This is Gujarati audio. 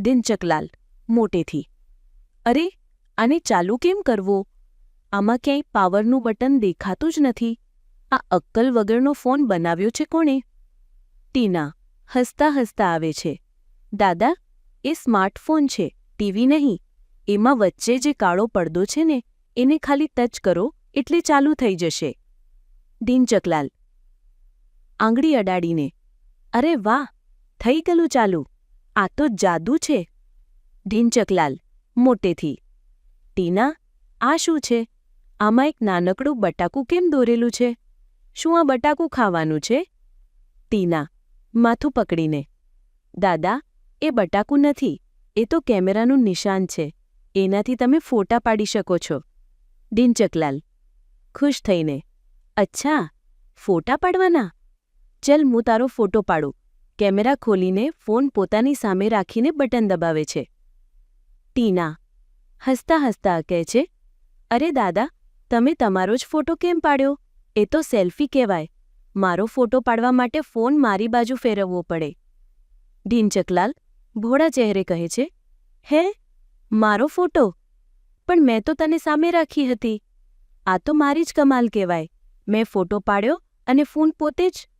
દિનચકલાલ, મોટેથી. અરે, આને ચાલુ કેમ કરવો? આમાં ક્યાંય પાવરનું બટન દેખાતું જ નથી. આ અક્કલ વગરનો ફોન બનાવ્યો છે કોણે? ટીના, હસતા હસતા આવે છે. દાદા, એ સ્માર્ટફોન છે, ટીવી નહીં. એમાં વચ્ચે જે કાળો પડદો છે ને, એને ખાલી ટચ કરો, એટલે ચાલુ થઈ જશે. દિનચકલાલ. આંગળી અડાડીને. અરે વાહ, થઈ ગયું ચાલુ. આ તો જાદુ છે. ઢીંચકલાલ, મોટેથી. ટીના, આ શું છે? આમાં એક નાનકડું બટાકું કેમ દોરેલું છે? શું આ બટાકું ખાવાનું છે? ટીના, માથું પકડીને. દાદા, એ બટાકું નથી, એ તો કેમેરાનું નિશાન છે. એનાથી તમે ફોટા પાડી શકો છો. ઢીંચકલાલ, ખુશ થઈને. અચ્છા, ફોટા પાડવાના? ચલ હું તારો ફોટો પાડું. કેમેરા ખોલીને ફોન પોતાની સામે રાખીને બટન દબાવે છે. ટીના હસતા હસતા કહે છે, અરે દાદા, તમે તમારો જ ફોટો કેમ પાડ્યો? એ તો સેલ્ફી કહેવાય. મારો ફોટો પાડવા માટે ફોન મારી બાજુ ફેરવવો પડે. ઢીનચકલાલ ભોળા ચહેરે કહે છે, હે, મારો ફોટો? પણ મેં તો તને સામે રાખી હતી. આ તો મારી જ કમાલ કહેવાય. મેં ફોટો પાડ્યો અને ફોન પોતે જ